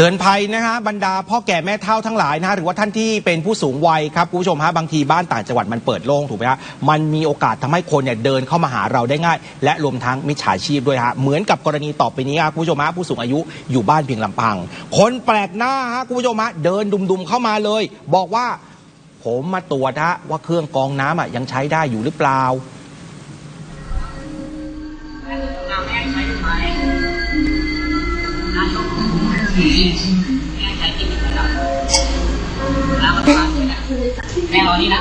เตือนภัยนะฮะบรรดาพ่อแก่แม่เฒ่าทั้งหลายนะฮะหรือว่าท่านที่เป็นผู้สูงวัยครับคุณผู้ชมฮะบางทีบ้านต่างจังหวัดมันเปิดโล่งถูกไหมฮะมันมีโอกาสทำให้คนเนี่ยเดินเข้ามาหาเราได้ง่าย และรวมทั้งมิจฉาชีพด้วยฮะเหมือนกับกรณีต่อไปนี้ครับคุณผู้ชมฮะผู้สูงอายุอยู่บ้านเพียงลำพัง คนแปลกหน้าฮะคุณผู้ชมฮะเดินดุมๆเข้ามาเลย บอกว่า ผมมาตรวจฮะว่าเครื่องกรองน้ำอะยังใช้ได้อยู่หรือเปล่า แม่ใช้กินอยู่แล้วน้ำมันร้นอยู่นะแม่รอนี่นะ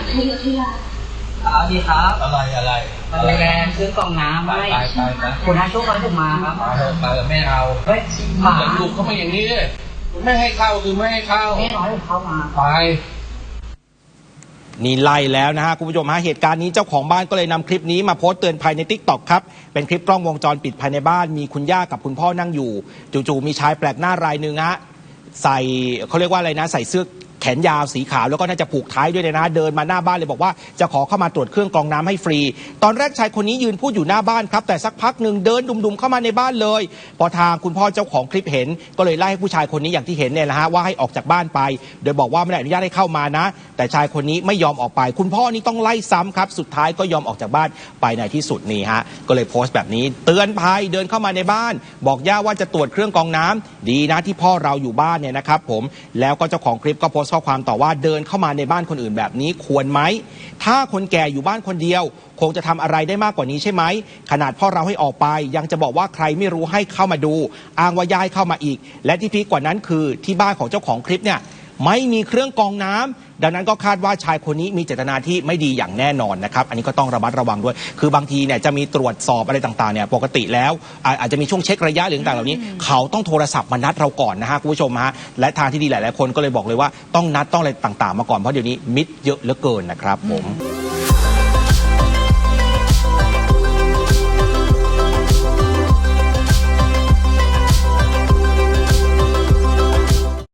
เอาดีครับ อะไรอะไรมาดูแลซื้อกล่องน้ำไปให้ไปไปคุณอาชุกวันผมมาครับมาเถอะไปกับแม่เอาเฮ้ยหมาลูกเขามาอย่างนี้เลยไม่ให้เข้าคือไม่ให้เข้าแม่น้อยผมเข้ามาไป นี่ไล่แล้วนะฮะคุณผู้ชมฮะเหตุการณ์นี้เจ้าของบ้านก็เลยนำคลิปนี้มาโพสต์เตือนภัยในทิกตอกครับ เป็นคลิปกล้องวงจรปิดภายในบ้าน มีคุณย่ากับคุณพ่อนั่งอยู่ จู่ๆมีชายแปลกหน้ารายหนึ่งฮะใส่เขาเรียกว่าอะไรนะ ใส่เสื้อ แขนยาวสีขาวแล้วก็น่าจะผูกท้ายด้วยเลยนะเดินมาหน้าบ้านเลยบอกว่าจะขอเข้ามาตรวจเครื่องกรองน้ำให้ฟรี ตอนแรกชายคนนี้ยืนพูดอยู่หน้าบ้านครับ แต่สักพักหนึ่งเดินดุมๆเข้ามาในบ้านเลย พอทางคุณพ่อเจ้าของคลิปเห็น ก็เลยไล่ให้ผู้ชายคนนี้อย่างที่เห็นเนี่ยนะฮะว่าให้ออกจากบ้านไป โดยบอกว่าไม่ได้อนุญาตให้เข้ามานะ แต่ชายคนนี้ไม่ยอมออกไป คุณพ่อนี่ต้องไล่ซ้ำครับ สุดท้ายก็ยอมออกจากบ้านไปในที่สุดนี่ฮะก็เลยโพสต์แบบนี้ เตือนภัยเดินเข้ามาในบ้าน บอกย่าว่าจะตรวจเครื่องกรองน้ำดีนะที่พ่อเราอยู่บ้านเนี่ยนะครับผมแล้วก็เจ้าของคลิปก็โพสต์ข้อความต่อว่าเดินเข้ามาในบ้านคนอื่นแบบนี้ควรไหม ถ้าคนแก่อยู่บ้านคนเดียว คงจะทำอะไรได้มากกว่านี้ใช่ไหม ขนาดพ่อเราให้ออกไป ยังจะบอกว่าใครไม่รู้ให้เข้ามาดู อ้างว่าย้ายเข้ามาอีก และที่พีกกว่านั้นคือที่บ้านของเจ้าของคลิปเนี่ยไม่มีเครื่องกองน้ำ ดังนั้นก็คาดว่าชายคนนี้มีเจตนาที่ไม่ดีอย่างแน่นอนนะครับ อันนี้ก็ต้องระมัดระวังด้วย คือบางทีเนี่ยจะมีตรวจสอบอะไรต่างๆเนี่ยปกติแล้วอาจจะมีช่วงเช็คระยะหรือต่างเหล่านี้ เขาต้องโทรศัพท์มานัดเราก่อนนะฮะคุณผู้ชมฮะและทางที่ดีหลายๆคนก็เลยบอกเลยว่าต้องนัดต้องอะไรต่างๆ มาก่อนเพราะเดี๋ยวนี้มิดเยอะเหลือเกินนะครับผม